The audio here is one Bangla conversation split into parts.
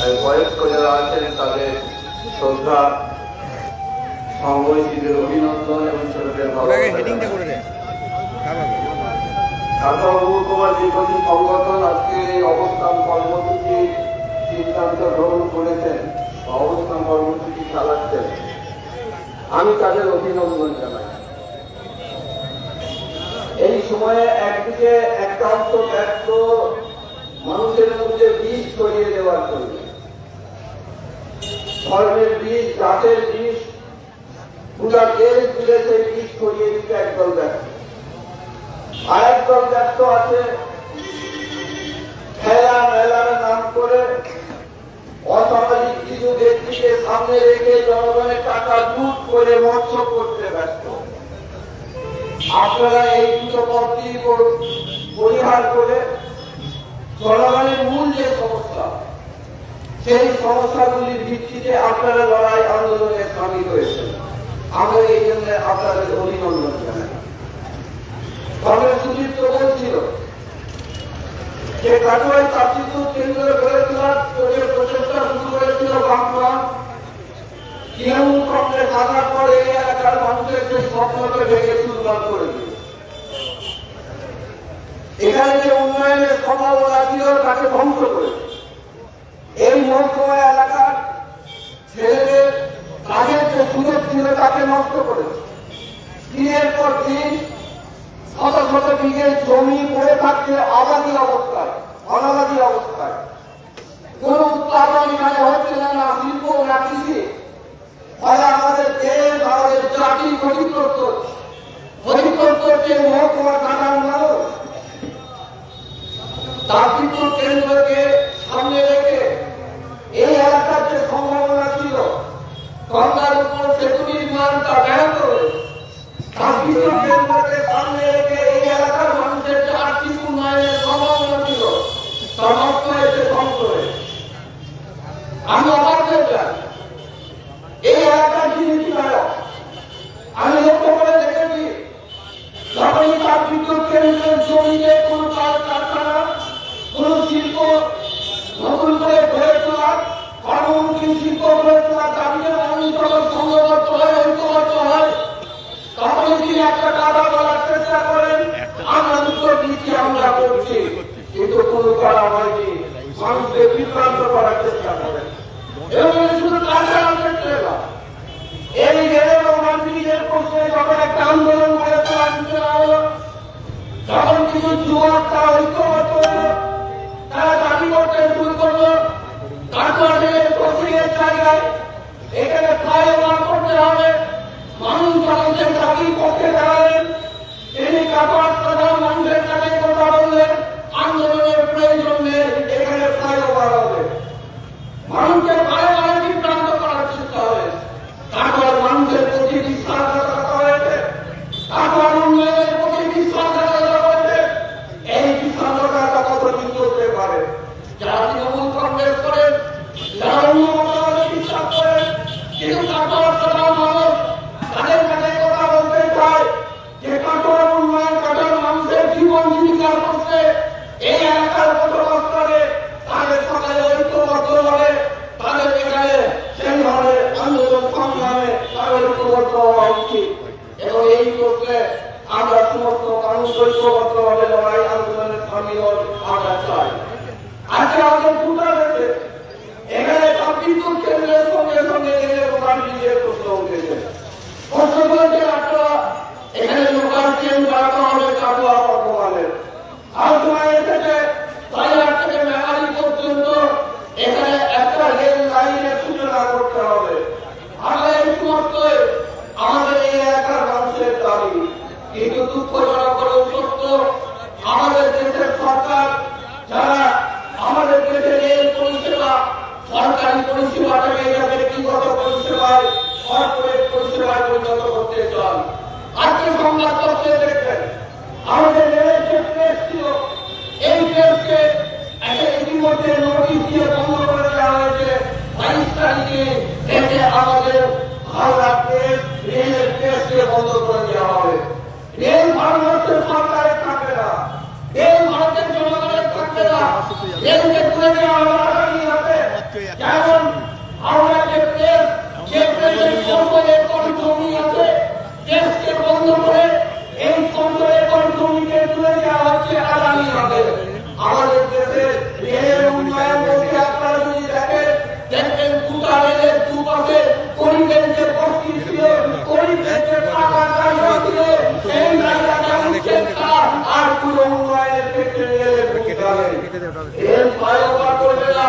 বয়স্ক যারা আছেন তাদের শ্রদ্ধা সমবয়সীদের অভিনন্দন এবং ছোটদের ঢাকা মহকুমা দীর্ঘদিন সংগঠন আজকে এই অবস্থান কর্মসূচি সিদ্ধান্ত গ্রহণ করেছেন অবস্থান কর্মসূচি চালাচ্ছেন। আমি তাদের অভিনন্দন জানাই। এই সময়ে একদিকে একান্ত ব্যস্ত মানুষের মধ্যে বীজ ছড়িয়ে দেওয়ার জন্য ধর্মের বীজ জাতের বীজ পুরা দেশ জুড়ে সেই বীজ ছড়িয়ে দিতে একদল ব্যস্ত আরেকদল ব্যস্ত আছে, খেলা মেলার নাম করে অসামাজিক কিছু ব্যক্তিকে সামনে রেখে জনগণের টাকা লুট করে মৎস্য করতে ব্যস্ত। আপনারা এই দুটো পথটি পরিহার করে জনগণের মূল যে সমস্যা সেই সমস্যাগুলির ভিত্তিতে আপনারা লড়াই আন্দোলনে সামিল হয়েছেন। আমরা এই জন্য আপনাদের অভিনন্দন জানাই। তবে যে কাটোয়ায় চাকরিত কেন্দ্র গড়ে তোলার প্রচেষ্টা শুরু আসার পরে এলাকার মানুষের স্বপ্নকে ভেঙে করে এখানে যে উন্নয়নের সম্ভাবনা ছিল, তাকে ধ্বংস করে এই মহকুমা এলাকার ছেলেদের কাজের যে সুযোগ ছিল তাকে নষ্ট করেছে। দিনের পর দিন শত শত বিঘে জমি, পড়ে থাকছে আবাদী অবস্থায়, অনাবাদী অবস্থায়। কোন উৎপাদন এখানে হচ্ছে না না শিল্প, না কৃষি। ফলে আমাদের দেশ, আমাদের জাতি ক্ষতিগ্রস্ত। ক্ষতিগ্রস্ত হচ্ছে মহকুমা কাটার মানুষ। তার কিন্তু কেন্দ্রকে সামনে রেখে এই এলাকার যে সম্ভাবনা ছিল গঙ্গার উপর সেতু নির্মাণ তা ব্যাহত হয়েছে কাঙ্ক্ষিত কেন্দ্রকে সামনে রেখে এই এলাকার মানুষের যে আর্থিক উন্নয়নের সম্ভাবনা ছিল তা নষ্ট হয়েছে ধ্বংস হয়েছে আমি অবাক হয়ে যাই এই এলাকার যিনি নায়ক আমি লক্ষ্য করে দেখেছি যখনই তার বিদ্যুৎ কেন্দ্রের জমিতে কোনো কার কারখানা কোনো শিল্প নতুন করে গড়ে তোলা কর্মমুখী শিল্প গড়ে তোলা দাবিতে মানুষ যখন সংঘবদ্ধ হয় ঐক্যবদ্ধ হয় তখন তিনি একটা কথা বলার চেষ্টা করেন আমরা উত্তর দিচ্ছি আমরা করছি কিন্তু কোনো করা হয়নি মানুষকে বিভ্রান্ত করার চেষ্টা করেন এবং এটা শুধু কারখানার ক্ষেত্রে না এই রেল এবং মানসিকের প্রশ্নে যখন একটা আন্দোলন করে তোলার সূচনা হলো যখন কিছু যুবক তারা ঐক্যবদ্ধ হলো তারা দাবি করতে শুরু করল কাটোয়া থেকে কোচিংয়ের জায়গায় এখানে ফ্লাইওভার করতে হবে মানুষ যখন সেই দাবির পক্ষে দাঁড়ালেন তিনি কাটোয়ার সাধারণ মানুষের কাছে কথা বললেন আন্দোলনের প্রয়োজন নেই এখানে ফ্লাইওভার হবে মানুষকে বারে বারে বিভ্রান্ত করার চেষ্টা হয়েছে কাটোয়ার মানুষের প্রতি বিশ্বাসঘাতকতা হয়েছে কাটোয়ার উন্নয়নের প্রতি বিশ্বাসঘাতকতা হয়েছে এই বিশ্বাসঘাতকতা কতদিন চলতে পারে যারা তৃণমূল কংগ্রেস করেন যারা অন্য মতামতে বিশ্বাস করেন কিন্তু কাটোয়ার সাধারণ মানুষ তাদের কাছে কথা বলতে চায় যে কাটোয়ার উন্নয়ন কাটোয়ার মানুষের জীবন জীবিকার প্রশ্নে এই এলাকার বসবাস করে তাদের সকালে ঐক্যবদ্ধ হবে তাদের এখানে সেই ধরনের আন্দোলন সংগ্রামে তাদের ঐক্যবদ্ধ হওয়া উচিত এবং এই প্রশ্নে আমরা সমস্ত মানুষ ঐক্যবদ্ধ হবে লড়াই আন্দোলনে সামিল হন আমরা চাই আজকে আমাদের ফুটা গেছে এখানে সব বিদ্যুৎ কেন্দ্রের সঙ্গে সঙ্গে প্রধান নিজের প্রশ্ন উঠেছে প্রশ্ন করেছে আপনারা এখানে লোকাল ট্রেন বাড়ানো হবে কাটোয়া বর্তমানের আলোচনা এসেছে তাইলার যেমন আমরা যে প্রেস যে প্রেসের সঙ্গে একর জমি আছে দেশকে বন্ধ করে এই সঙ্গে একর জমিকে তুলে দেওয়া হচ্ছে আদানি হাতে আমাদের এর পায়ে পার করবে না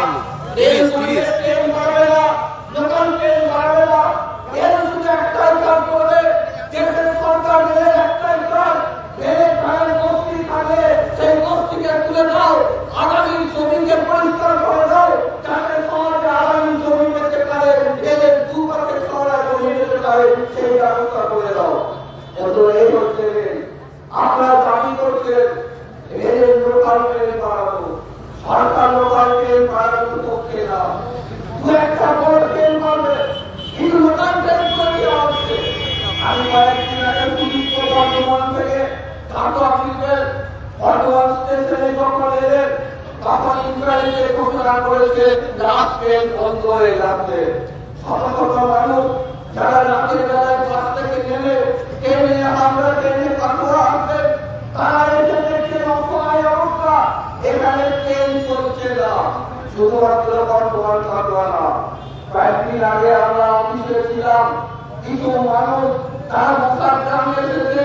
শুধুমাত্র বর্তমান কাটোয়া না কয়েকদিন আগে আমরা অফিসে ছিলাম কিছু মানুষ তারা মশার গ্রামে এসেছে।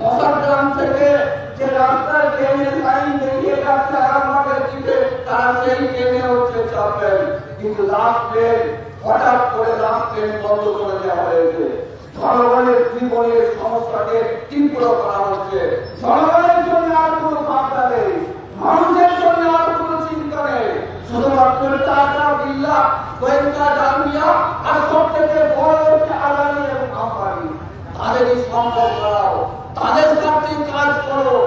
মশার গ্রাম থেকে যে রাস্তায় ট্রেনের লাইন দেখিয়ে যাচ্ছে আরামবাগের দিকে, তারা সেই ট্রেনে হচ্ছে চাপবেন কিন্তু লাস্ট ট্রেন হঠাৎ করে লাস্ট ট্রেন বন্ধ করে দেওয়া হয়েছে। জনগণের জীবনের সমস্যাকে তীব্র করা হচ্ছে। জনগণের জন্য আর কোনো ভাবনা নেই মানুষের জন্য আর কোনো চিন্তা নেই শুধুমাত্র টাকা বিল্লা গোয়েন্দা ডামিয়া আর সব থেকে বড় হচ্ছে আদানি এবং আম্বানি তাদেরই সম্পদ বাড়াও তাদের সাথে কাজ করো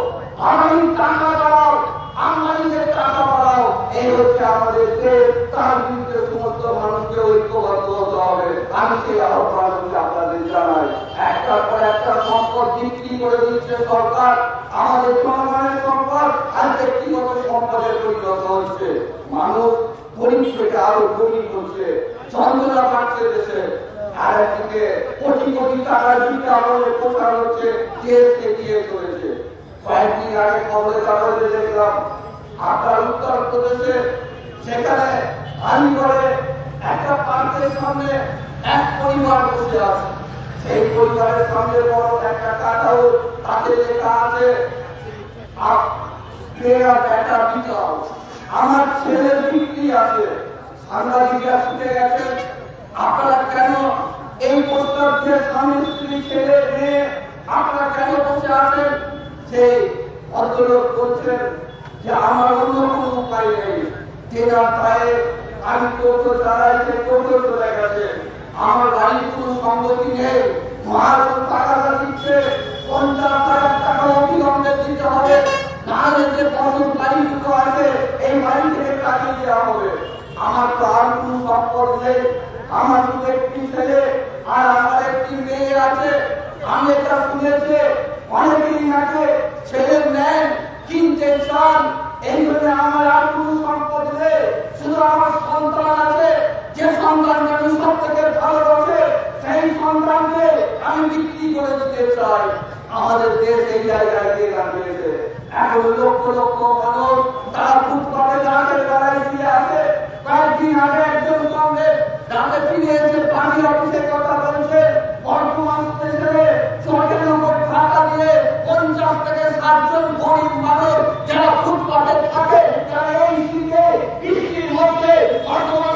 আগামী টাকা বাড়াও আম্বানিদের টাকা বাড়াও এই হচ্ছে আমাদের দেশ তার বিরুদ্ধে সমস্ত মানুষকে ঐক্যবদ্ধ হতে হবে আমি সেই আহ্বান করি আপনাদের জানাই একটার পর একটা সম্পদ বিক্রি করে দিচ্ছে সরকার আমাদের জনগণের সম্পদ, আর ব্যক্তিগত সম্পদে পরিণত হচ্ছে মানুষ গরিব আরও গরিব হচ্ছে, যন্ত্রণা বাড়ছে দেশে। আর কোটি কোটি টাকার ভিটা বলে প্রচার হচ্ছে দেশকে দিয়ে চলেছে। কয়েকদিন আগে খবরের কাগজে দেখলাম, আপনার উত্তর সেখানে করে একটা পার্কের সামনে এক পরিবার বসে আছে। সেই পরিবারের সামনে বড় একটা কাটাও, তাতে লেখা আছে আমার ছেলের বিক্রি আছে। সাংবাদিকরা ছুটে গেছেন আপনারা কেন এই প্রস্তাব দিয়ে স্বামী, স্ত্রী, ছেলে, মেয়ে, আপনারা কেন বসে আছেন? সেই ভদ্রলোক বলছেন যে, আমার অন্য কোনো উপায় নেই। যেটা পায়ে আমি টোটো চালাই, সে টোটো চলে গেছে। আমার বাড়ির কোনো সম্পত্তি নেই। মহাজন টাকাটা দিচ্ছে পঞ্চাশ হাজার টাকা অবিলম্বে দিতে হবে। নাহলে যে ফসল বাড়িগুলো আছে এই বাড়ি থেকে কাটিয়ে দেওয়া হবে। আমার তো আর কোনো সম্পদ নেই, আমার শুধু একটি ছেলে আর আমার একটি মেয়ে আছে। আমি এটা শুনেছি অনেকদিন আছে ছেলের নেন কিনতে চান এই জন্য আমার আর কোনো সম্পদ নেই, শুধু আমার সন্তান আছে। যে সন্তানকে আমি সব থেকে ভালোবাসে, সেই সন্তানকে আমি বিক্রি করে দিতে চাই। আমাদের দেশ এই জায়গায় গিয়ে দাঁড়িয়েছে এখন লক্ষ লক্ষ মানুষ তারা ফুটপাতে দাঁড়ের বেড়ায় দিয়ে আছে। কয়েকদিন আগে একজন কংগ্রেস দাঁড়ে ফিরে এসে পানি অফিসের কথা বলছে। বর্তমান স্টেশনে ছটের উপর টাকা দিয়ে পঞ্চাশ থেকে ষাটজন গরিব মানুষ যারা ফুটপাতে থাকে যারা এই শীতে বৃষ্টির মধ্যে বর্তমান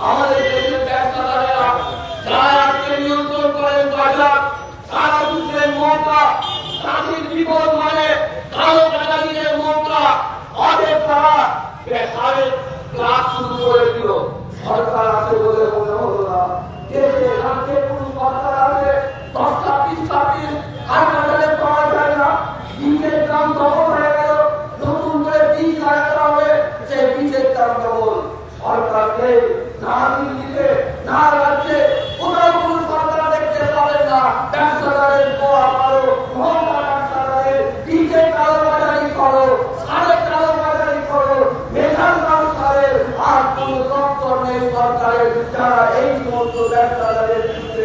আমাদের দেশের ব্যবসাদারেরা যারা আজকে নিয়ন্ত্রণ করেন বাজার, তারা বুঝলেন মমতা চাষির বিপদ মানে কালো অনেক তারা বেসারের ক্লাস শুরু করে দিল সরকার আছে বলে মনে হলো না দেশে রাজ্যে কোন সরকার আছে দশটা বিশটা পিস হাসপাতালে পাওয়া যায় না বীজের দাম ডবল হয়ে গেল নতুন করে বীজ লাগাতে হবে সেই বীজের দাম ডবল সরকারকে না দিল্লিতে না রাজ্যে কোথাও কোনো সরকার দেখতে পাবেন না ব্যবসাদারের দোয়া করো মহল্লা ব্যবসাদারের বীজের কালোবাজারি করো সাড়ে যারা এই সমস্ত ব্যবসাদারের বিরুদ্ধে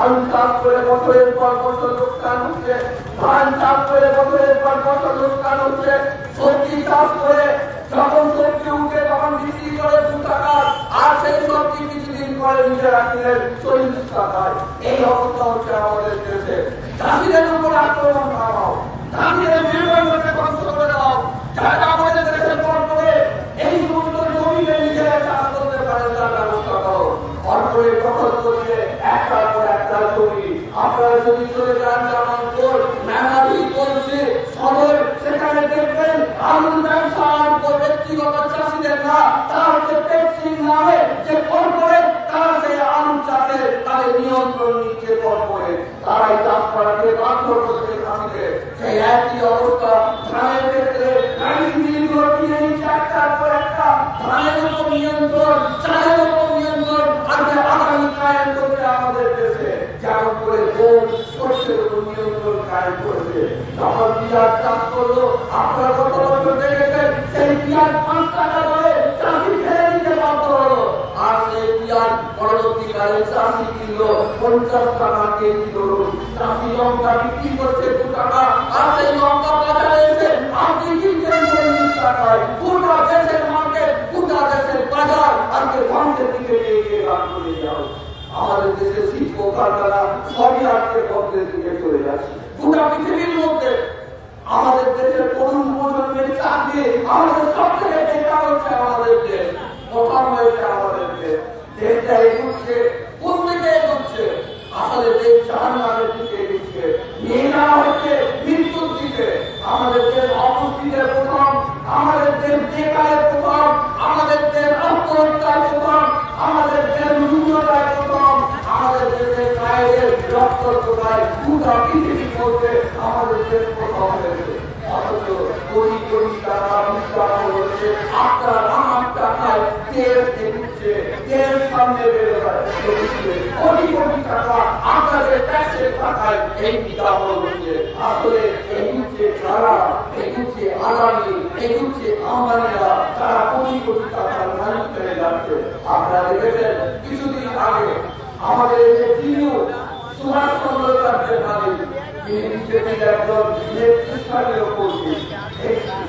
আলু চাষ করে বছরের পর বছর লোকসান হচ্ছে, ধান চাষ করে বছরের পর বছর লোকসান হচ্ছে, সবজি চাষ করে যখন সবজি উঠে তখন বিক্রি করে দু টাকা আর সেই সবজি কিছুদিন পরে নিজেরা কিনেন চল্লিশ টাকায় এই অবস্থা হচ্ছে আমাদের দেশে। চাষিদের উপর আক্রমণ করাও। চাষিদের নির্বাচনকে ধ্বংস করে দাও। যারা আমাদের দেশে চাষি কিনলো পঞ্চাশ টাকা কেজি ধরুন চাষি লঙ্কা বিক্রি করছে দু টাকা আর সেই লঙ্কা বাজারে এসে আপনি কিনছেন চল্লিশ টাকায় গোটা দেশের মার্কেট গোটা দেশের বাজার আজকে ধ্বংসের দিকে নিয়ে গিয়ে দান করে যাও আমাদের দেশে শিল্প কারখানা সবই আজকে ধ্বংসের দিকে চলে যাচ্ছে গোটা পৃথিবীর মধ্যে আমাদের দেশের তরুণ প্রজন্মের চাকরি আমাদের সব থেকে বেকার হচ্ছে আমাদের দেশ। প্রথম হয়েছে আমাদের দেশ দেশটা এগুচ্ছে এগুচ্ছে আসলে দেশ জাহান্নামের দিকে এগুচ্ছে নিয়ে যাওয়া হচ্ছে মৃত্যুর দিকে আমাদের দেশ অপুষ্টিতে প্রথম আমাদের দেশ বেকারের প্রথম আমাদের দেশ আত্মহত্যার প্রথম আমাদের দেশ রুগ্নতায় প্রথম আমাদের দেশের মায়েদের রক্ত কোথায় গোটা পৃথিবীর মধ্যে আমাদের দেশ প্রথম হয়েছে অথচ কোটি কোটি টাকা বিস্তার হচ্ছে আপনার আমার টাকায় দেশ এগুচ্ছে দেশ সামনে বেড়ে যাচ্ছে কোটি কোটি টাকা আপনাদের ট্যাক্সের এই বিজ্ঞাপন হচ্ছে আসলে এগুচ্ছে যারা এগুচ্ছে আগামী এগুচ্ছে আমানেরা তারা কোটি কোটি টাকার মালিক হয়ে যাচ্ছে। আপনারা দেখেছেন, কিছুদিন আগে আমাদের যে তৃণমূল সুভাষ চন্দ্র মালিক তিনি বিজেপির একজন নেতৃস্থানীয় কর্মী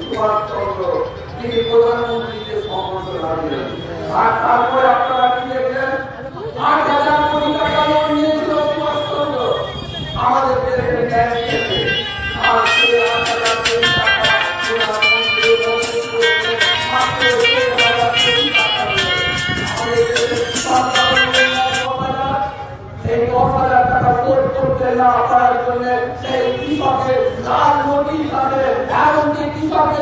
সুভাষ তিনি প্রধানমন্ত্রীকে দিলেন আর তারপরে আপনারা কি দেখলেন?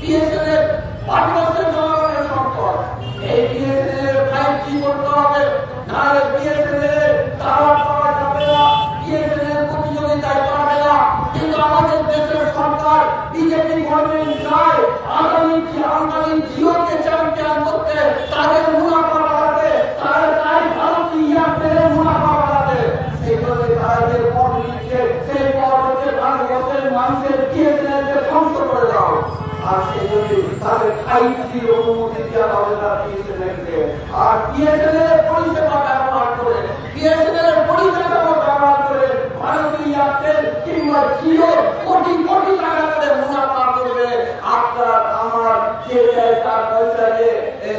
বিএসএনের ভারতবর্ষের জনগণের সম্পদ এই বিএসএনের ফাইভ জি করতে হবে না কিন্তু আমাদের দেশের সরকার বিজেপি গভর্নমেন্ট আগামী জিওকে চ্যাম্পিয়ন করতে, তাদের মুনাফা তাদের জি অনুমতি দেওয়া হবে না বিএসএনএলকে আর বিএসএনএল পরিষেবা ব্যবহার করে বিএসএনএল পরিকাঠামো ব্যবহার করে ভারতীয় এয়ারটেল কিংবা জিও কোটি কোটি টাকা করে মুনাফা করবে। আপনার আমার যে তার পয়সা দিয়ে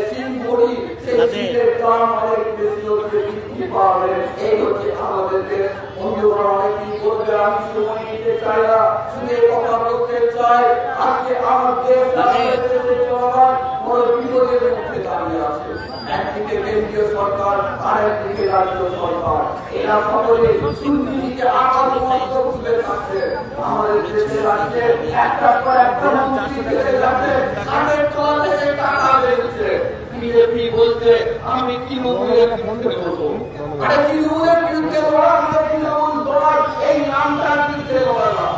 সিম করি সেই সিমের দাম অনেক বেশি হচ্ছে বৃদ্ধি পাবে। এই হচ্ছে আমাদের দেশ বন্ধুগণ অনেকেই বলবে আমি সময় নিতে চাই না। শুধু তাই আজকে দেশ আমাদের দেশের জনগণ বড় বিপদের মধ্যে দাঁড়িয়ে আছে। একদিকে কেন্দ্রীয় সরকার আরেকদিকে রাজ্য সরকার। এরা সকলে দুর্নীতিকে আকার মস্ত তুলে থাকছে আমাদের দেশের রাজ্যে একটা পর একটা মন্ত্রী থেকে যাচ্ছে তাদের তলা থেকে টাকা বেরোচ্ছে বিজেপি বলছে আমি তৃণমূলের বিরুদ্ধে করব আরে তৃণমূলের বিরুদ্ধে লড়া মানে তৃণমূল দল এই নামটার বিরুদ্ধে লড়া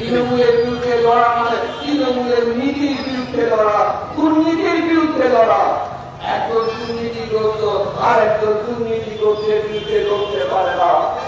তৃণমূলের বিরুদ্ধে লড়া মানে তৃণমূলের নীতির বিরুদ্ধে লড়া, দুর্নীতির বিরুদ্ধে লড়া। একজন দুর্নীতিগ্রস্ত আর একজন দুর্নীতিগ্রস্তের বিরুদ্ধে লড়তে পারে না।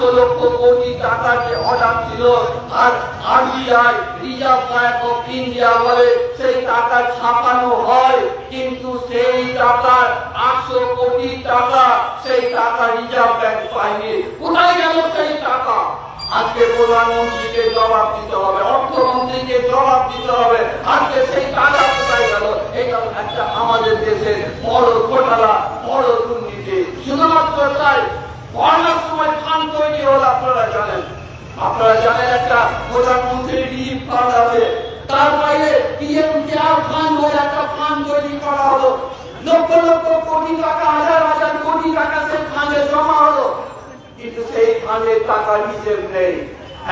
আটশো লক্ষ কোটি টাকার যে অর্ডার ছিল আর RBI, reserve bank of India বলে সেই টাকা ছাপানো হয়। কিন্তু সেই টাকার আটশো কোটি টাকা সেই টাকা রিজার্ভ ব্যাংক পায়নি। কোথায় গেল সেই টাকা? আজকে প্রধানমন্ত্রীকে জবাব দিতে হবে, অর্থমন্ত্রীকে জবাব দিতে হবে। আজকে সেই টাকা কোথায় গেল? এটা একটা আমাদের দেশের বড় ঘোটালা বড় দুর্নীতি। শুধুমাত্র তাই বন্যার সময় ফান্ড তৈরি হল, আপনারা জানেন। আপনারা জানেন একটা প্রধানমন্ত্রীর রিলিফ ফান্ড আছে। তার বাইরে পিএম কেয়ার ফান্ড বলে একটা ফান্ড তৈরি করা হলো। লক্ষ লক্ষ কোটি টাকা, হাজার হাজার কোটি টাকা সেই ফান্ডে জমা হলো। কিন্তু সেই ফান্ডের টাকার হিসেব নেই।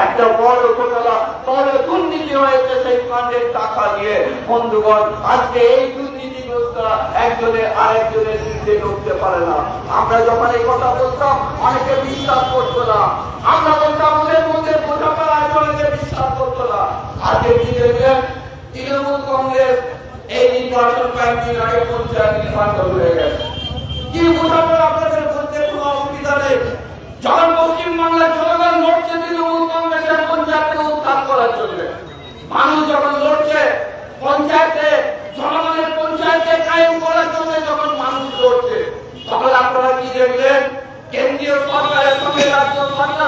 একটা বড় ঘোটালা বড় দুর্নীতি হয়েছে সেই ফান্ডের টাকা নিয়ে। বন্ধুগণ, আজকে এই একজনে আরেকজনের পঞ্চায়েতকে উত্থান করার জন্য। মানুষ যখন লড়ছে পঞ্চায়েতে জনগণের পঞ্চায়েতকে কায়েম করার জন্য যখন মানুষ লড়ছে তখন আপনারা কি দেখলেন কেন্দ্রীয় সরকারের সঙ্গে রাজ্য সরকার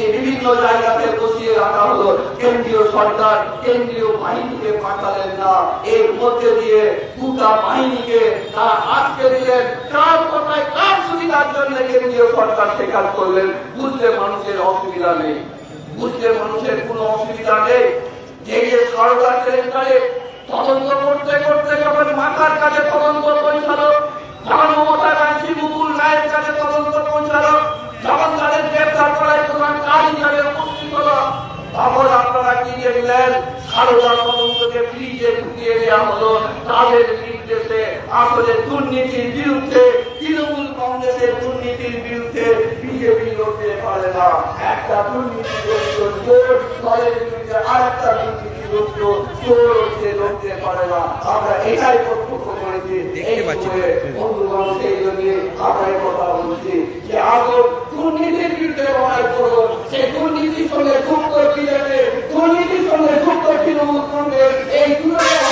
বিভিন্ন জায়গাতে বসিয়ে রাখা হলো। কেন্দ্রীয় সরকার, কেন্দ্রীয় বাহিনীকে পাঠালেন না। এর মধ্যে দিয়ে দুটা বাহিনীকে তারা আটকে দিলেন। কার কোথায় কার সুবিধার জন্য কেন্দ্রীয় সরকার সে করলেন? বুঝলে মানুষের অসুবিধা নেই। বুঝলে মানুষের কোনো অসুবিধা নেই। যে সরকার কেন্দ্রে তদন্ত করতে করতে যখন মাথার কাছে তদন্ত পৌঁছালো যখন মমতা ব্যানার্জি মুকুল রায়ের কাছে তদন্ত পৌঁছালো যখন তাদের গ্রেপ্তার করার কাজ হিসাবে তখন আপনারা কি দেখলেন সারদা তদন্তকে ফ্রিজে ঢুকিয়ে দেওয়া হলো তাদের নির্দেশে আসলে দুর্নীতির বিরুদ্ধে তৃণমূল কংগ্রেসের দুর্নীতির বিরুদ্ধে বিজেপি লড়তে পারে না। একটা জোর দলের বিরুদ্ধে আরেকটা না। আমরা এটাই প্রত্যক্ষ করেছি। বন্ধুগণ সেই জন্য আমরা কথা বলছি যে আগে দুর্নীতির বিরুদ্ধে সেই দুর্নীতির সঙ্গে যুক্ত ছিলেন দুর্নীতির সঙ্গে যুক্ত তৃণমূল কংগ্রেস। এই দুটো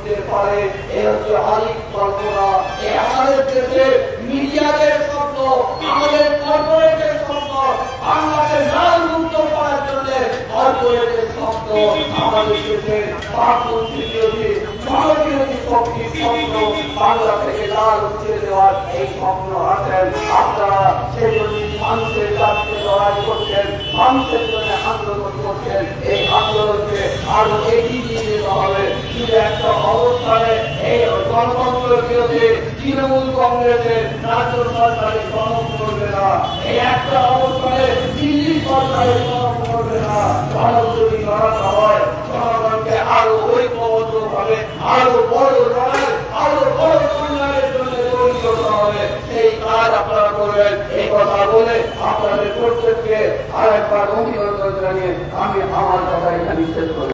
পারে, এ হচ্ছে হারিক কল্পনা। এ আমাদের দেশে মিডিয়াদের স্বপ্ন, আমাদের কর্পোরেটের স্বপ্ন বাংলাকে লাল মুক্ত করার জন্য কর্পোরেটের স্বপ্ন, আমাদের স্বপ্ন বাংলা থেকে লাল উঠিয়ে দেওয়ার এই স্বপ্ন আছেন আপনারা সেই জন্য মানুষের কাছে লড়াই করছেন, মানুষের আন্দোলন এই আন্দোলনকে আরও এগিয়ে নিয়ে যেতে হবে। শুধু একটা অবস্থানে এই গণতন্ত্র বিরোধী তৃণমূল কংগ্রেসের রাজ্য সরকারের গণন করবে না। এই একটা অবস্থানে দিল্লি সরকারের গণন করবে না। গণন যদি লড়াতে হয়, জনগণকে আরও ঐক্যবদ্ধ ভাবে আরও বড় লড়াই, আরও বড় সংগ্রামের জন্য তৈরি হতে আপনাদের প্রত্যেককে আরেকবার অভিনন্দন জানিয়ে আমি আমার কথা এখানে নিষেধ করি